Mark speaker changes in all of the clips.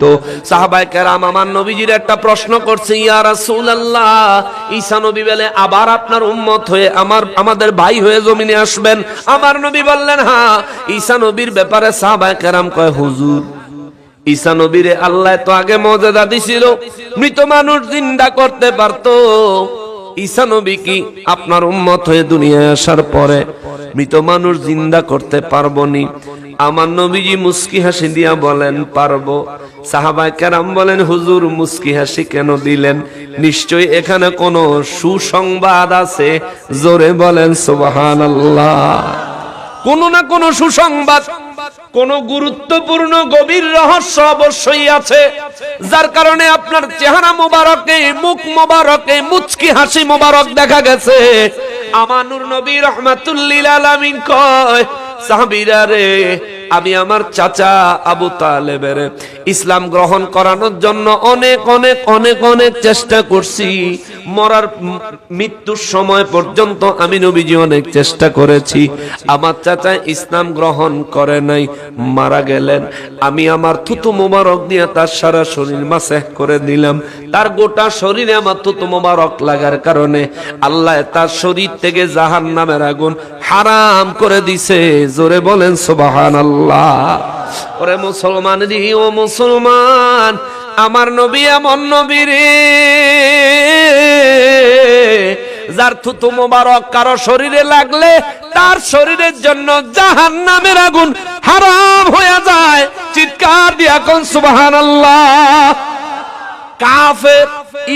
Speaker 1: তো সাহাবায় কেরাম আমার নবীজির একটা প্রশ্ন করছে, ইয়া রাসূলুল্লাহ, ঈসা নবী বলে আবার আপনার উম্মত হয়ে আমার, আমাদের ভাই হয়ে জমিনে আসবেন? আমার নবী বললেন হ্যাঁ ঈসা নবীর ব্যাপারে সাহাবায়ে কেরাম কয়, হুজুর, ঈসা নবীরে আল্লাহ তো আগে মর্যাদা দিছিল, মৃত মানুষ জিন্দা করতে পারতো। ঈসা নবী কি আপনার উম্মত হয়ে দুনিয়ায় আসার পরে মৃত মানুষ জিন্দা করতে পারব নি? আমার নবীজি মুস্কি হাসি দিয়া বলেন, পারব। সাহাবাই কেরাম বলেন, হুজুর, মুস্কি হাসি কেন দিলেন? নিশ্চয় এখানে কোনো সুসংবাদ আছে? জোরে বলেন সুবাহান কোন না কোন সুসংবাদ কোন গুরুত্বপূর্ণ গভীর রহস্য অবশ্যই আছে। যার কারণে আপনার চেহারা মোবারকে, মুখ মোবারকে, মুচকি হাসি মোবারক দেখা গেছে। আমানুর নবী রহমাতুল্লিল আলামিন কয়, সাহাবীরা রে আমি আমার চাচা আবু তালেবের ইসলাম গ্রহণ করানোর জন্য অনেক অনেক অনেক অনেক চেষ্টা করছি। মরার মৃত্যুর সময় পর্যন্ত আমি নবীজি অনেক চেষ্টা করেছি। আমার চাচা ইসলাম গ্রহণ করে নাই, মারা গেলেন। আমি আমার থুতু মোবারক দিয়ে তার সারা শরীর মাসে করে দিলাম। তার গোটা শরীরে আমার থুতু মোবারক লাগার কারণে আল্লাহ তার শরীর থেকে জাহান নামের আগুন হারাম করে দিছে। জোরে বলেন সুবাহান আল্লাহ ওরে মুসলমান রি ও মুসলমান, আমার নবী এমন নবী রে, যার থুতু মোবারক কারও শরীরে লাগলে তার শরীরের জন্য জাহান নামের আগুন হারাম হয়ে যায়। চিৎকার দিয়া কোন সুবাহান আল্লাহ কাফের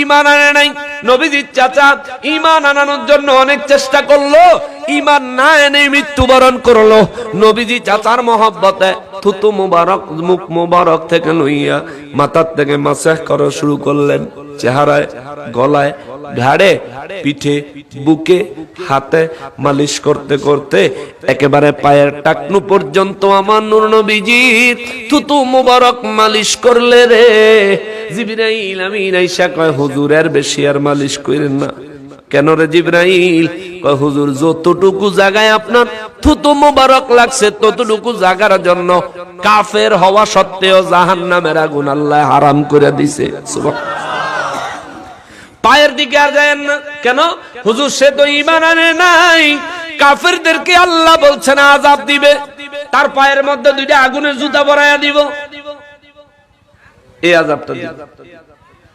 Speaker 1: ইমান আনে নাই। নবীজির চাচা ইমান আনানোর জন্য অনেক চেষ্টা করল। ইমান না এনে মৃত্যুবরণ করল। নবীজি চাচার মহব্বতে থুতু মুবারক, মুখ মুবারক থেকে লইয়া মাথার থেকে মাসাহ করা শুরু করলেন। চেহারায়, গলায় ঘাড়ে, পিঠে, বুকে, হাতে মালিশ করতে করতে একেবারে পায়ের টাকনু পর্যন্ত আমার নূর নবীজির থুতু মুবারক মালিশ করলে রে। জিবরাইল আমিন আইসা কয়, হুজুরের বেশি আর মালিশ করেন না। কেন রে জিব্রাইল? হুজুর, যতটুকু জায়গায় আপনার থুতু মোবারক লাগছে, ততটুকু জায়গার জন্য কাফের হওয়া সত্ত্বেও জাহান্নামের আগুন আল্লাহ হারাম করে দিছে। পায়ের দিকে আর যায় না। কেন? হুজুর, সে তো ইমান আনে নাই। কাফেরদেরকে আল্লাহ বলছেন আজাব দিবে। তার পায়ের মধ্যে দুইটা আগুনের জুতা পরাইয়া দিব। এই আজাবটা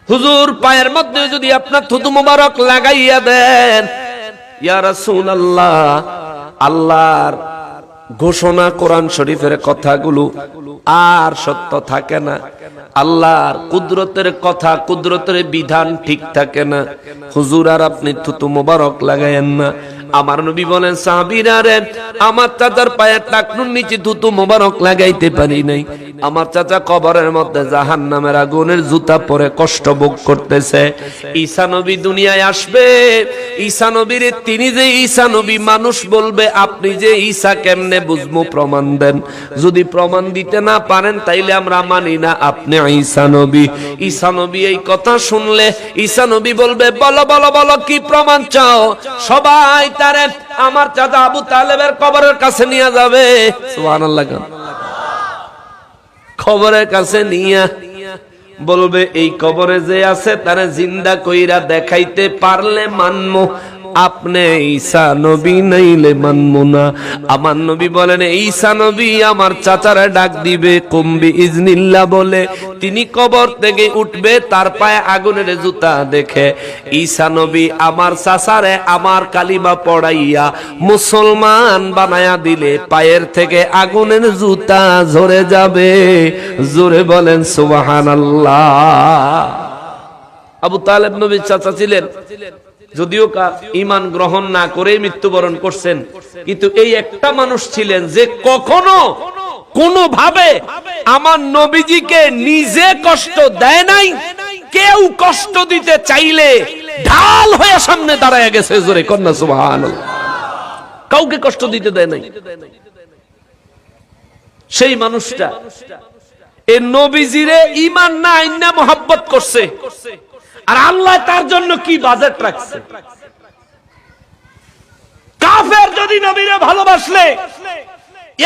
Speaker 1: হুজুর পায়ের মধ্যে যদি আপনার থুতু মুবারক লাগাইয়া দেন, ইয়া রাসূলুল্লাহ, আল্লাহর ঘোষণা কোরআন শরীফের কথাগুলো আর সত্য থাকে না। আল্লাহর কুদরতের কথা, কুদরতের বিধান ঠিক থাকে না। হুজুর আর আপনি থুতু মোবারক লাগাইয়েন না। আমার নবী বলেন, সাহাবীরা রে, আমার চাচার পায়ের টাকনুর নিচে থুতু মোবারক লাগাইতে পারি নাই। আমার চাচা কবরের মধ্যে জাহান নামের আগুনের জুতা পরে কষ্ট ভোগ করতেছে। ঈসা নবী দুনিয়ায় আসবে। ঈসা নবীর তিনি যে ঈসা নবী, মানুষ বলবে, আপনি যে ঈসা কেমনে বুঝব প্রমাণ দেন। যদি প্রমাণ দিতে না পারেন, তাইলে আমরা মানি না আপনি ঈসা নবী। ঈসা নবী এই কথা শুনলে, ঈসা নবী বলবে, বলো বলো বলো, কি প্রমাণ চাও? সবাই তারে আমার চাচা আবু তালেবের কবরের কাছে নিয়ে যাবে। খবরের কাছে নিয়ে বলবে, এই কবরে যে আছে তারা জিন্দা কইরা দেখাইতে পারলে মানমো। আপনি ঈসা নবী নাইলে মানমু না। আমার নবী বলেন, ঈসা নবী আমার চাচারা ডাক দিবে, কুম্বি ইজনিল্লাহ বলে। তিনি কবর থেকে উঠবে, তার পায়ে আগুনের জুতা দেখে, ঈসা নবী আমার চাচারে আমার কালিমা পড়াইয়া মুসলমান বানায়া দিলে, পায়ের থেকে আগুনের জুতা ঝরে যাবে। জোরে বলেন, সুবহানাল্লাহ। আবু তালেব নবীর চাচা ছিলেন। যদিও ইমান গ্রহণ না করে মৃত্যুবরণ করছেন, কিন্তু এই একটা মানুষ ছিলেন যে কখনো কোন ভাবে আমার নবীজিকে নিজে কষ্ট দেয় নাই, কেউ কষ্ট দিতে চাইলে ঢাল হয়ে সামনে দাঁড়ায় গেছে জোরে কন্যা সুবহান কাউকে কষ্ট দিতে দেয় নাই। সেই মানুষটা, এ নবীজিরে ইমান না আইনা মোহাব্বত করছে। আর আল্লাহ তার জন্য কি বাজেট রাখছে? কাফের যদি নবীরে ভালোবাসলে,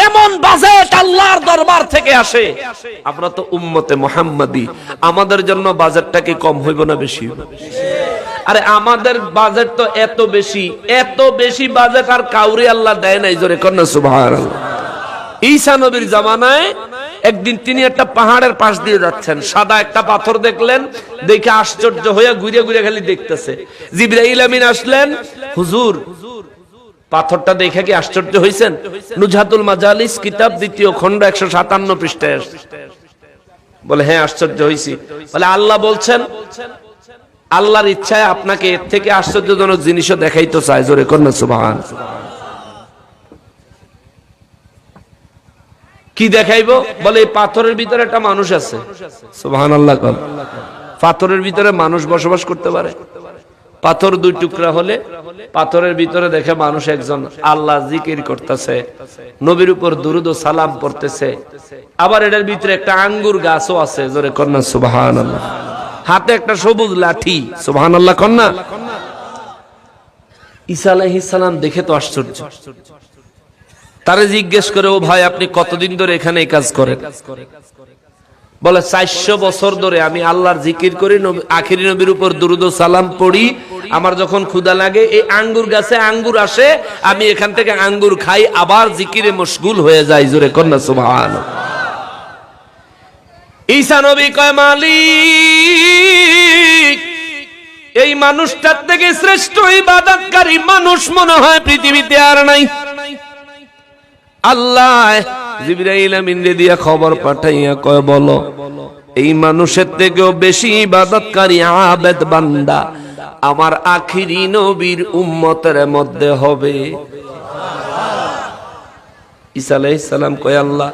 Speaker 1: এমন বাজেট আল্লাহর দরবার থেকে আসে। আমরা তো উম্মতে মোহাম্মদী, আমাদের জন্য বাজেটটা কি কম হইব না বেশি হইব? আরে আমাদের বাজেট তো এত বেশি এত বেশি বাজেট আর কাউরি আল্লাহ দেয় নাই, জোরে কন্যা সুভার ঈসা নবীর জামানায় একদিন তিনি একটা পাহাড়ের পাশ দিয়ে যাচ্ছেন। সাদা একটা পাথর দেখলেন, দেখে আশ্চর্য হয়ে ঘুরে ঘুরে খালি দেখতেছে। জিব্রাইল আমিন আসলেন, হুজুর, পাথরটা দেখে কি আশ্চর্য হয়েছেন নুজাতুল মাজালিস কিতাব দ্বিতীয় খণ্ড একশো সাতান্ন পৃষ্ঠায় বলে হ্যাঁ আশ্চর্য হয়েছি বলে, আল্লাহ বলছেন, আল্লাহর ইচ্ছায় আপনাকে এর থেকে আশ্চর্যজনক জিনিসও দেখাইতে চায়। জোরে কন্যা, সুবাহান। কি দেখাইবো? বলে, এই পাথরের ভিতরে একটা মানুষ আছে। পাথরের ভিতরে মানুষ বসবাস করতে পারে। পাথর দুই টুকরা হলে পাথরের ভিতরে দেখে মানুষ একজন আল্লাহ জিকির করতেছে, নবীর উপর দুরুদ ও সালাম পড়তেছে। আবার এটার ভিতরে একটা আঙ্গুর গাছও আছে, জোরে কন্যা সুবাহান আল্লাহ হাতে একটা সবুজ লাঠি সুবাহান আল্লাহ কন্যা ঈসা আলাইহিস সালাম দেখে তো আশ্চর্য। তারে জিজ্ঞেস করে, ও ভাই, আপনি কতদিন ধরে এখানে কাজ করেন? বলে, চারশো বছর ধরে আমি আল্লাহর জিকির করি আখিরি নবীর উপর দুরুদ সালাম পড়ি। আমার যখন ক্ষুদা লাগে, এই আঙ্গুর গাছে আঙ্গুর আসে, আমি এখান থেকে আঙ্গুর খাই, আবার জিকিরে মশগুল হয়ে যাই জোরে কন্যা সুবহান ঈসা নবী কয়, মালিক, এই মানুষটার থেকে শ্রেষ্ঠ ইবাদতকারী মানুষ মনে হয় পৃথিবীতে আর নাই। আল্লাহ জিবরাইল আমিন রে দিয়া খবর পাঠাইয়া কয়, বলো, এই মানুষের থেকেও বেশি ইবাদতকারী আবেদ বান্দা আমার আখিরি নবীর উম্মতের মধ্যে হবে। ঈসা কয়, আল্লাহ,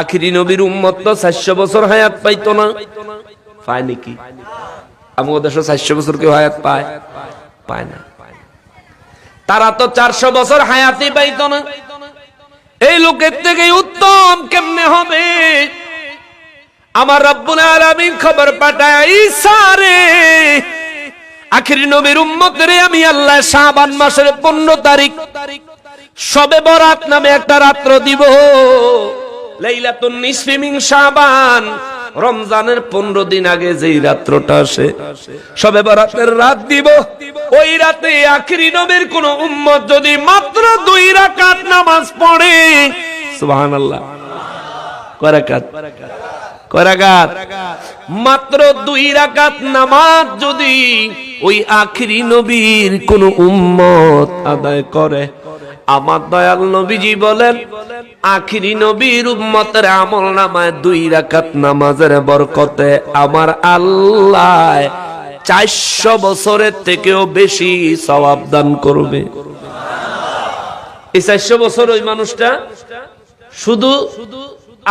Speaker 1: আখিরি নবীর উম্মত তো 400 বছর হায়াত পাইতো না। পায় নাকি? আমাদের দেশে 400 বছর কেউ হায়াত পায়? পায় না। তারা তো 400 বছর হায়াতই পাইতো না। এই লোকের থেকে উত্তম কেমনে হবে? আমার রব্বুল আলামিন খবর পাঠায়, ঈসা রে, আখির নবীর উম্মতের আমি আল্লাহ শাবান মাসের 15 তারিখ, সবে বরাত নামে একটা রাত্র দিব। লাইলাতুন নিসফি মিন শাবান রমজানের পনেরো দিন আগে যেই রাত্রটা আসে, সবে বরাতের রাত দিব। ওই রাতে আখিরি নবীর কোন উম্মত যদি মাত্র দুই রাকাত নামাজ পড়ে। সুবহানাল্লাহ। কয় রাকাত? কয় মাত্র দুই রাকাত নামাজ যদি ওই আখিরি নবীর কোন উম্মত আদায় করে। আমার দয়াল নবীজি বলেন, আখিরি নবীর উম্মতের আমল নামায় দুই রাকাত নামাজের বরকতে আমার আল্লাহ চারশো বছরের থেকেও বেশি সওয়াব দান করবে। এই চারশো বছর ওই মানুষটা শুধু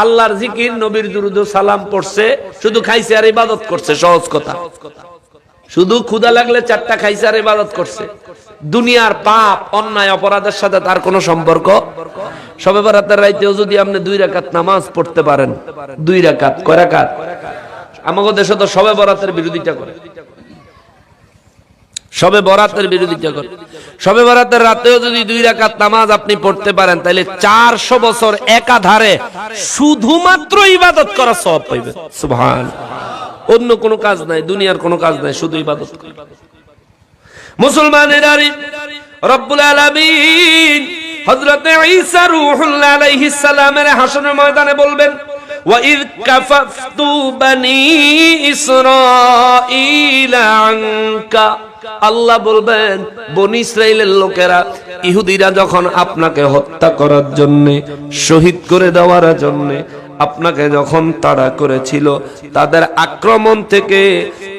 Speaker 1: আল্লাহর জিকির, নবীর দুরুদ সালাম পড়ছে, শুধু খাইছে আর ইবাদত করছে, সহজ কথা। শুধু ক্ষুদা লাগলে চারটা খাইছে আর ইবাদত করছে। দুনিয়ার পাপ, অন্যায়, অপরাধের সাথে তার কোনো সম্পর্ক? সবে বরাতের রাইতেও যদি আপনি দুই রাকাত নামাজ পড়তে পারেন, দুই রাকাত, কয় রাকাত? আমাদের দেশে তো সবে বরাতের বিরোধিতা করে। সবে বরাতের বিরোধিতা করে। সবে বরাতের রাতেও যদি দুই রাকাত নামাজ আপনি পড়তে পারেন, তাহলে চারশো বছর একাধারে শুধুমাত্র ইবাদত করা সব পাইবে। সুবহান। অন্য কোনো কাজ নাই, দুনিয়ার কোনো কাজ নাই, শুধু ইবাদত করা। মুসলমানের আরে রব্বুল আলামিন হযরতে ঈসা রূহুল্লাহ আলাইহিস সালামের হাসরের ময়দানে বলবেন وَإِذْ كَفَفْتُ بَنِي إِسْرَائِيلَ عَنكَ আল্লাহ বলবেন বনি ইসরাইলের লোকেরা ইহুদিরা যখন আপনাকে হত্যা করার জন্য শহীদ করে দেওয়ার জন্য আপনাকে যখন তাড়া করেছিল, তাদের আক্রমণ থেকে,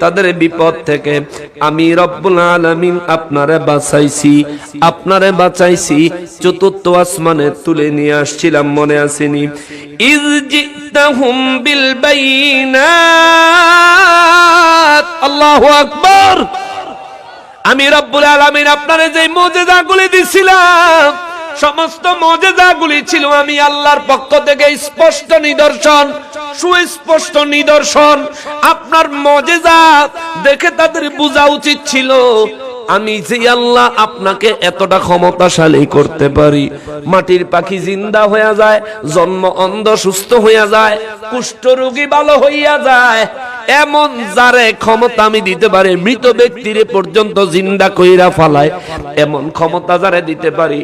Speaker 1: তাদের বিপদ থেকে, আমি রব্বুল আলামিন আপনারে বাঁচাইছি আপনারে বাঁচাইছি, চতুর্থ আসমানে তুলে নিয়ে আসছিলাম, মনে আসেনি। ইজ জিতাহুম বিল বাইনাত, আল্লাহু আকবার। আমি রব্বুল আলামিন আপনারে যে মজেদাগুলি দিছিলাম সমস্ত মজেদাগুলি ছিল আমি আল্লাহর পক্ষ থেকে স্পষ্ট নিদর্শন, সুস্পষ্ট নিদর্শন। আপনার মজেদা দেখে তাদের বোঝা উচিত ছিল, আমি যে আল্লাহ আপনাকে এতটা ক্ষমতাশালী করতে পারি। মাটির পাখি জিন্দা হইয়া যায়, জন্ম অন্ধ সুস্থ হইয়া যায় কুষ্ঠ রোগী ভালো হইয়া যায়। এমন যারে ক্ষমতা আমি দিতে পারি, মৃত ব্যক্তিরে পর্যন্ত জিন্দা কইরা ফালায়। এমন ক্ষমতা যারে দিতে পারি,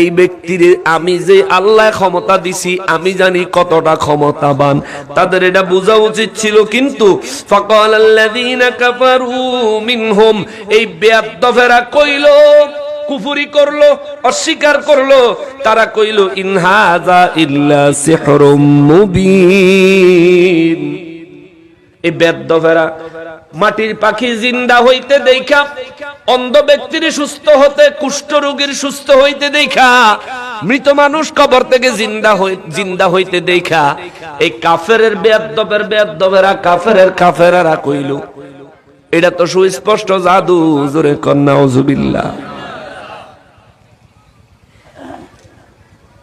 Speaker 1: এই ব্যক্তিরে আমি যে আল্লাহ ক্ষমতা দিছি, আমি জানি কতটা ক্ষমতাবান। তাদের এটা বোঝা উচিত ছিল কিন্তু ফকাল আল্লাযীনা কাফারু মিনহুম, এই বেয়াদ্দফেরা কইল, কুফুরি করল, অস্বীকার করল, তারা কইল ইনহাজা ইল্লা সিহরুম মুবিন। এই মাটির পাখি জিন্দা হইতে দেখা, অন্ধ ব্যক্তির সুস্থ হতে, কুষ্ঠ রোগীর সুস্থ হইতে দেখা, মৃত মানুষ কবর থেকে জিন্দা জিন্দা হইতে দেখা। এই কাফেরের বেদ্যবের বেদ্যবেরা কাফেরের কাফেরারা কইল, এটা তো সুস্পষ্ট জাদু, জোরে কন্যা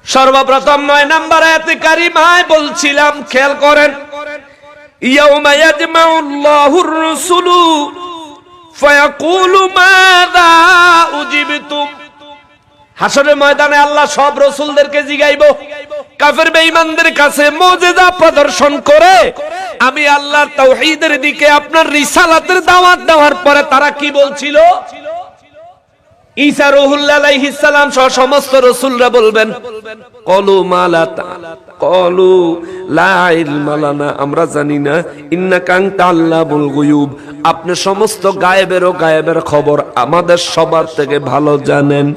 Speaker 1: সর্বপ্রথম নয় নাম্বার আয়াতে কারিমায় বলছিলাম, খেয়াল করেন يوم يجمع الله الرسل فيقول ماذا أجبتم হাসরের ময়দানে আল্লাহ সব রসুলদেরকে জিগাইব কাফের বেঈমানদের কাছে মুজিজা প্রদর্শন করে আমি আল্লাহর তাওহীদের দিকে আপনার রিসালাতের দাওয়াত দেওয়ার পরে তারা কি বলছিল ঈসা রুহুল্লাহ আলাইহিস সালাম সহ সমস্ত রাসূলরা বলবেন কলু মালা কলু, লা ইলমা লানা, আমরা জানি না। ইন্নাকা আনতা আল্লামুল গুয়ুব। আপনি সমস্ত গায়েবের ও গায়েবের খবর আমাদের সবার থেকে ভালো জানেন।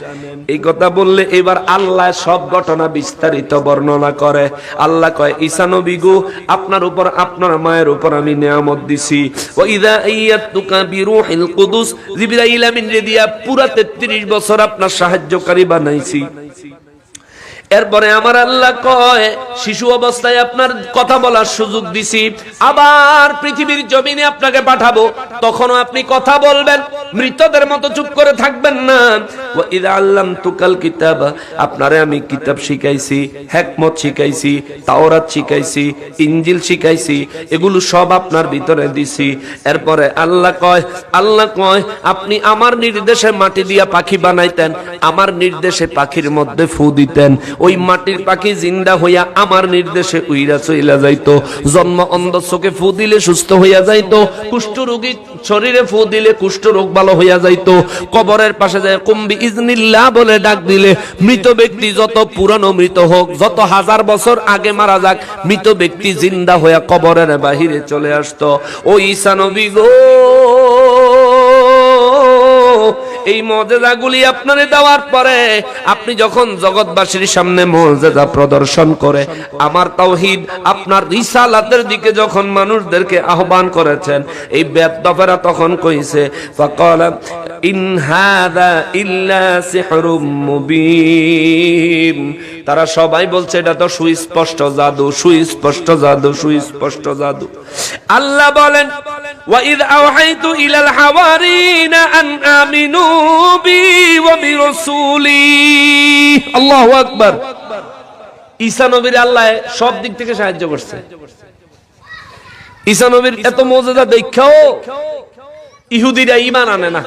Speaker 1: এই কথা বললে এবার আল্লাহ সব ঘটনা বিস্তারিত বর্ণনা করে। আল্লাহ কয়, ঈসা নবী গো, আপনার উপর, আপনার মায়ের উপর আমি নিয়ামত দিছি। ওয়া ইযা আইয়াতুকা বিরূহিল কুদুস, জিবরাইল আমিন রে দিয়া পুরা 33 বছর আপনার সাহায্যকারী বানাইছি। এরপরে আমার আল্লাহ কয়, শিশু অবস্থায় আপনার কথা বলার সুযোগ দিছি। আবার পৃথিবীর জমিনে আপনাকে পাঠাবো। তখনও আপনি কথা বলবেন। মৃতদের মতো চুপ করে থাকবেন না। ওয়া ইযা আল্লামতুকাল কিতাব, আপনারে আমি কিতাব শিখাইছি, হিকমত শিখাইছি, তাওরাত শিখাইছি, ইনজিল শিখাইছি, এগুলো সব আপনার ভিতরে দিছি। এরপরে আল্লাহ কয় আল্লাহ কয়, আপনি আমার নির্দেশে মাটি দিয়া পাখি বানাইতেন, আমার নির্দেশে পাখির মধ্যে ফু দিতেন। ওই মাটির পাখি জিন্দা হইয়া আমার নির্দেশে উইরা চইলা যাইতো। জন্ম অন্ধ চোখে ফু দিলে সুস্থ হইয়া যাইতো। কুষ্ঠ রোগী শরীরে ফু দিলে কুষ্ঠ রোগ ভালো হইয়া যাইতো। কবরের পাশে যায়, কুম্বি ইজনিল্লাহ বলে ডাক দিলে। মৃত ব্যক্তি যত পুরানো মৃত হোক, যত হাজার বছর আগে মারা যাক, মৃত ব্যক্তি জিন্দা হইয়া কবরের বাহিরে চলে আসতো। ও ঈসা নবী গো! এই মজেদাগুলি আপনারে দেওয়ার পরে আপনি যখন জগৎবাসীর সামনে মজেদা প্রদর্শন করে, আমার তাওহীদ আপনার রিসালাতের দিকে যখন মানুষদেরকে আহ্বান করেছেন, এই বেদফেরা তখন কইছে, ফাকালা ইন ইল্লা সিহরুম মুবিন। তারা সবাই বলছে, এটা তো সুস্পষ্ট জাদু সুস্পষ্ট জাদু সুস্পষ্ট জাদু। আল্লাহ বলেন وَإِذْ أَوْحَيْتُ إِلَى الْحَوَارِينَ أَنْ آمِنُوا بِي وَبِرَسُولِي আল্লাহু আকবার ঈসা নবীর আল্লাহ সব দিক থেকে সাহায্য করছে ঈসা নবীর এত মর্যাদা দেখাও ইহুদিরা ঈমান আনে না